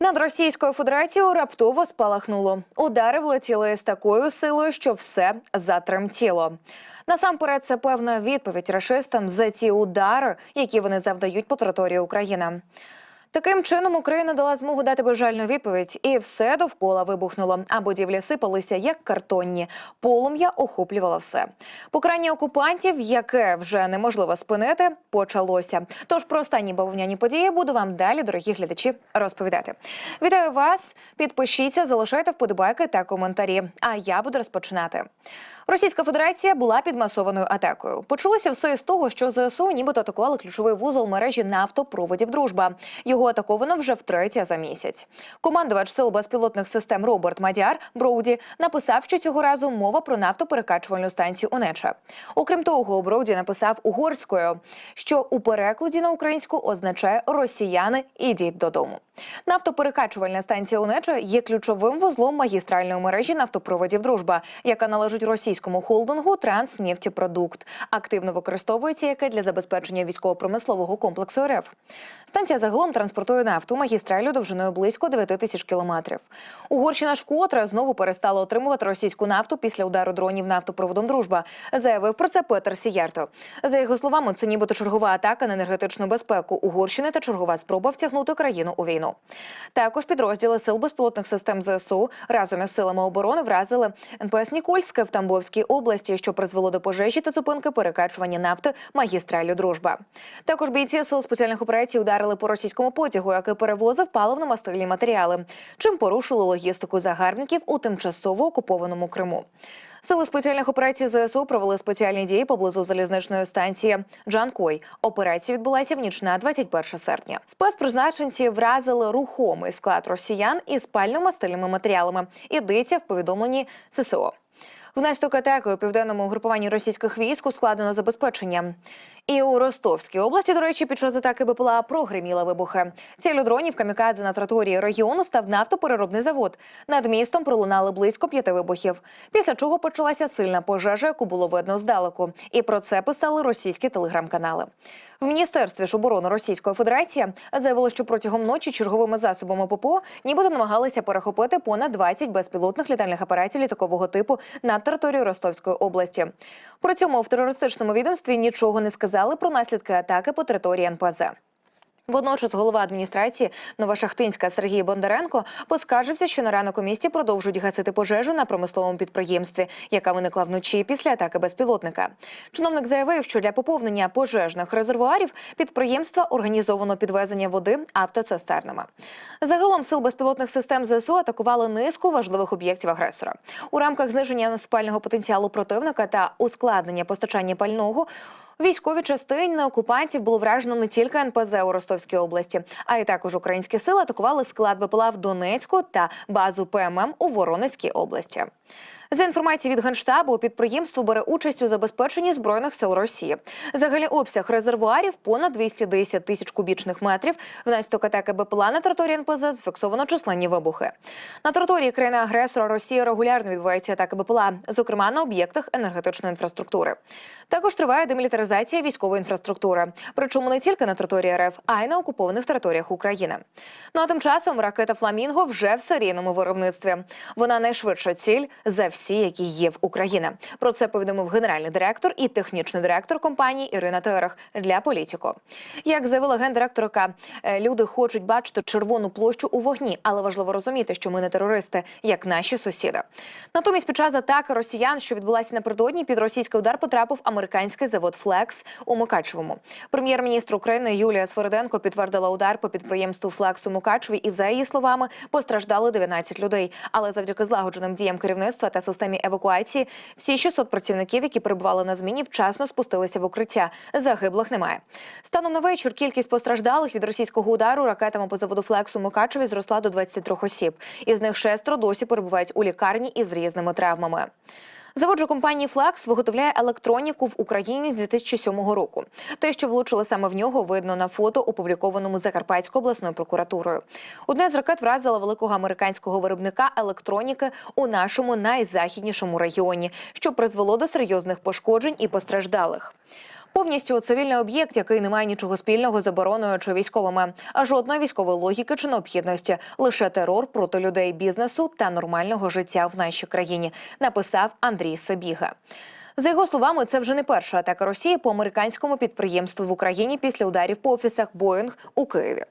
Над Російською Федерацією раптово спалахнуло. Удари влетіли з такою силою, що все затремтіло. Насамперед, це певна відповідь рашистам за ці удари, які вони завдають по території України. Таким чином Україна дала змогу дати бажальну відповідь, і все довкола вибухнуло. А будівлі сипалися як картонні. Полум'я охоплювало все. Покарання окупантів, яке вже неможливо спинити, почалося. Тож про останні бавовняні події буду вам далі, дорогі глядачі, розповідати. Вітаю вас! Підпишіться, залишайте вподобайки та коментарі. А я буду розпочинати. Російська Федерація була під масованою атакою. Почалося все з того, що ЗСУ нібито атакували ключовий вузол мережі нафтопроводів Дружба. Його атаковано вже втретє за місяць. Командувач сил безпілотних систем Роберт Мадяр Броуді написав, що цього разу мова про нафтоперекачувальну станцію Онеча. Окрім того, Броуді написав угорською, що у перекладі на українську означає Росіяни ідіть додому. Нафтоперекачувальна станція Онеча є ключовим вузлом магістральної мережі нафтопроводів Дружба, яка належить російському холдингу Транснефтепродукт. Активно використовується яке для забезпечення військово-промислового комплексу РФ. Станція загалом транспортує нафту магістралю довжиною близько 9 тисяч кілометрів. Угорщина ж вкотре знову перестала отримувати російську нафту після удару дронів нафтопроводом Дружба. Заявив про це Петер Сієрто. За його словами, це нібито чергова атака на енергетичну безпеку Угорщини та чергова спроба втягнути країну у війну. Також підрозділи сил безпілотних систем ЗСУ разом із силами оборони вразили НПС Нікольське в Тамбовській області, що призвело до пожежі та зупинки перекачування нафти магістралю Дружба. Також бійці сил спеціальних операцій ударили по російському потягу, який перевозив паливно-мастильні матеріали, чим порушили логістику загарбників у тимчасово окупованому Криму. Сили спеціальних операцій ЗСУ провели спеціальні дії поблизу залізничної станції Джанкой. Операція відбулася в ніч на 21 серпня. Спецпризначенці вразили рухомий склад росіян із пально-мастильними матеріалами. Ідеться в повідомленні ССО. Внаслідок атаки у південному угрупуванні російських військ ускладнено забезпечення. І у Ростовській області, до речі, під час атаки БПЛА прогреміли вибухи. Ціллю дронів камікадзе на території регіону став нафтопереробний завод. Над містом пролунали близько п'яти вибухів. Після чого почалася сильна пожежа, яку було видно здалеку. І про це писали російські телеграм-канали. В міністерстві ж оборони Російської Федерації заявили, що протягом ночі черговими засобами ППО нібито намагалися перехопити понад 20 безпілотних літальних апаратів літакового типу над територією Ростовської області. При цьому в терористичному відомстві нічого не сказали про наслідки атаки по території НПЗ. Водночас голова адміністрації Новошахтинська Сергій Бондаренко поскаржився, що на ранок у місті продовжують гасити пожежу на промисловому підприємстві, яка виникла вночі після атаки безпілотника. Чиновник заявив, що для поповнення пожежних резервуарів підприємства організовано підвезення води автоцистернами. Загалом сил безпілотних систем ЗСУ атакували низку важливих об'єктів агресора у рамках зниження наступального потенціалу противника та ускладнення постачання пального. У військовій частині окупантів було вражено не тільки НПЗ у Ростовській області, а й також українські сили атакували склад БПЛА в Донецьку та базу ПММ у Воронезькій області. За інформацією від генштабу, підприємство бере участь у забезпеченні збройних сил Росії. Загальний обсяг резервуарів понад 210 тисяч кубічних метрів. Внаслідок атаки БПЛА на території НПЗ зафіксовано численні вибухи. На території країни-агресора Росії регулярно відбуваються атаки БПЛА, зокрема на об'єктах енергетичної інфраструктури. Також триває демілітаризація військової інфраструктури, причому не тільки на території РФ, а й на окупованих територіях України. Ну а тим часом ракета Фламінго вже в серійному виробництві. Вона найшвидша ціль за всі, які є в Україні. Про це повідомив генеральний директор і технічний директор компанії Ірина Терех для політіко. Як заявила гендиректорка, е, люди хочуть бачити червону площу у вогні, але важливо розуміти, що ми не терористи, як наші сусіди. Натомість, під час атаки росіян, що відбулася напередодні, під російський удар потрапив американський завод Флекс у Мукачевому. Прем'єр-міністр України Юлія Свериденко підтвердила удар по підприємству Флекс у Мукачеві, і за її словами постраждали 19 людей. Але завдяки злагодженим діям керівництва та системі евакуації, всі 600 працівників, які перебували на зміні, вчасно спустилися в укриття. Загиблих немає. Станом на вечір кількість постраждалих від російського удару ракетами по заводу флексу Мукачеві зросла до 23 осіб. Із них шестеро досі перебувають у лікарні із різними травмами. Завод же компанії Флакс виготовляє електроніку в Україні з 2007 року. Те, що влучили саме в нього, видно на фото, опублікованому Закарпатською обласною прокуратурою. Одне з ракет вразила великого американського виробника електроніки у нашому найзахіднішому регіоні, що призвело до серйозних пошкоджень і постраждалих. Повністю цивільний об'єкт, який не має нічого спільного з обороною чи військовими, а жодної військової логіки чи необхідності, лише терор проти людей бізнесу та нормального життя в нашій країні, написав Андрій Сабіга. За його словами, це вже не перша атака Росії по американському підприємству в Україні після ударів по офісах Боїнг у Києві.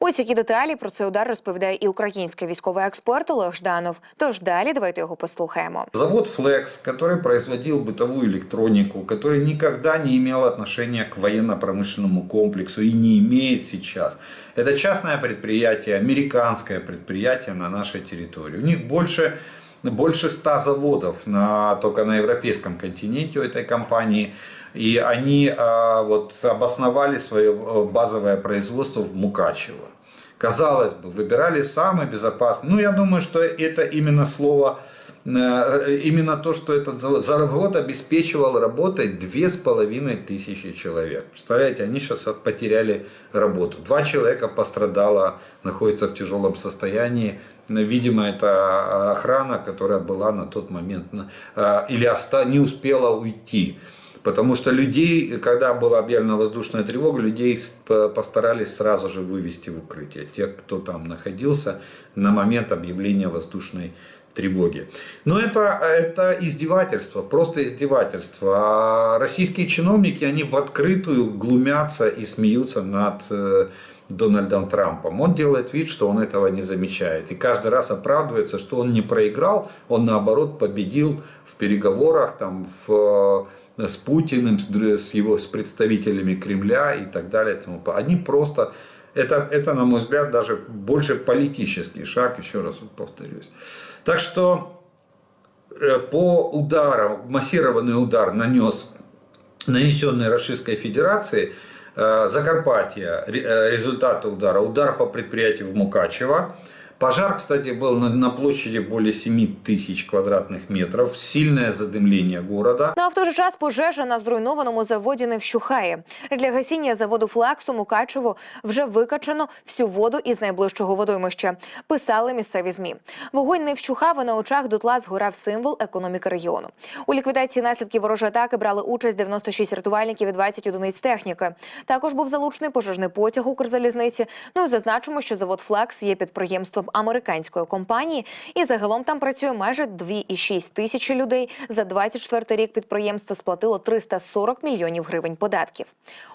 Ось які деталі про цей удар розповідає і український військовий експерт Олег Жданов. Тож далі давайте його послухаємо. Завод Flex, который производил бытовую электронику, который никогда не имел отношения к военно-промышленному комплексу и не имеет сейчас. Это частное предприятие, американское предприятие на нашей территории. У них больше, больше 100 заводов на, только на европейском континенте у этой компании. И они а, вот, обосновали свое э, базовое производство в Мукачево. Казалось бы, выбирали самый безопасный. Ну, я думаю, что это именно слово, именно то, что этот завод, обеспечивал работой две с половиной тысячи человек. Представляете, они сейчас потеряли работу. Два человека пострадало, находятся в тяжелом состоянии. Видимо, это охрана, которая была на тот момент э, или не успела уйти. Потому что людей, когда была объявлена воздушная тревога, людей постарались сразу же вывести в укрытие. Тех, кто там находился на момент объявления воздушной тревоги. Но это, это издевательство, просто издевательство. А российские чиновники, они в открытую глумятся и смеются над э, Дональдом Трампом. Он делает вид, что он этого не замечает. И каждый раз оправдывается, что он не проиграл, он наоборот победил в переговорах там, в, э, с Путиным, с, его с представителями Кремля и так далее. Они просто, это, это, на мой взгляд, даже больше политический шаг, еще раз повторюсь. Так что э, по удару, массированный удар нанес нанесенный Российской Федерации, э, Закарпатье, э, результаты удара, удар по предприятию в Мукачево. Пожар, кстати, был на, на площади более 7 тысяч квадратных метров, сильное задымление города. Ну а в той же час пожежа на зруйнованому заводі не вщухає. Для гасіння заводу Флаксу Мукачево вже викачано всю воду із найближчого водоймища. Писали місцеві змі. Вогонь не вщухав, а на очах дотла згорав символ економіки регіону. У ліквідації наслідків ворожої атаки брали участь 96 рятувальників і 20 одиниць техніки. Також був залучений пожежний потяг Укрзалізниці. Ну і зазначимо, що завод Флекс є підприємством американської компанії, і загалом там працює майже 2,6 тисячі людей. За 24 рік підприємство сплатило 340 мільйонів гривень податків.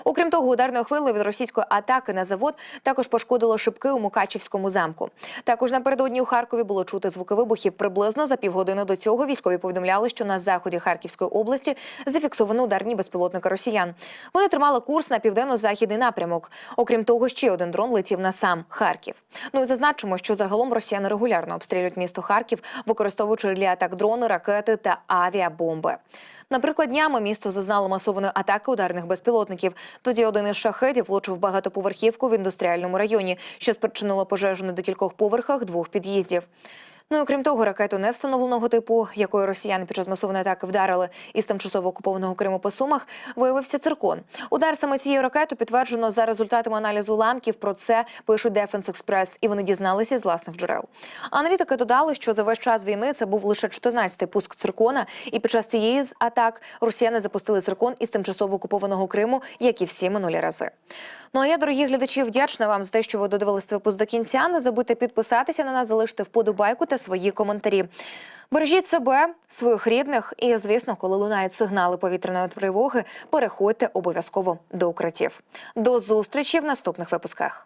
Окрім того, ударною хвилею від російської атаки на завод також пошкодило шибки у Мукачівському замку. Також напередодні у Харкові було чути звуки вибухів. Приблизно за півгодини до цього військові повідомляли, що на заході Харківської області зафіксовано ударні безпілотники росіян. Вони тримали курс на південно-західний напрямок. Окрім того, ще один дрон летів на сам Харків. Ну і зазначимо, що загалом росіяни регулярно обстрілюють місто Харків, використовуючи для атак дрони, ракети та авіабомби. Наприклад, днями місто зазнало масованої атаки ударних безпілотників. Тоді один із шахедів влучив багатоповерхівку в індустріальному районі, що спричинило пожежу на декількох поверхах двох під'їздів. Ну і окрім того, ракету невстановленого типу, якою росіяни під час масованої атаки вдарили із тимчасово окупованого Криму по сумах, виявився циркон. Удар саме цією ракетою підтверджено за результатами аналізу уламків. Про це пишуть Defense Express, і вони дізналися з власних джерел. Аналітики додали, що за весь час війни це був лише 14-й пуск циркона, і під час цієї з атак росіяни запустили циркон із тимчасово окупованого Криму, як і всі минулі рази. Ну а я, дорогі глядачі, вдячна вам за те, що ви додивилися випуск до кінця. Не забудьте підписатися на нас, залишити вподобайку та свої коментарі. Бережіть себе, своїх рідних, і звісно, коли лунають сигнали повітряної тривоги, переходьте обов'язково до укриттів. До зустрічі в наступних випусках.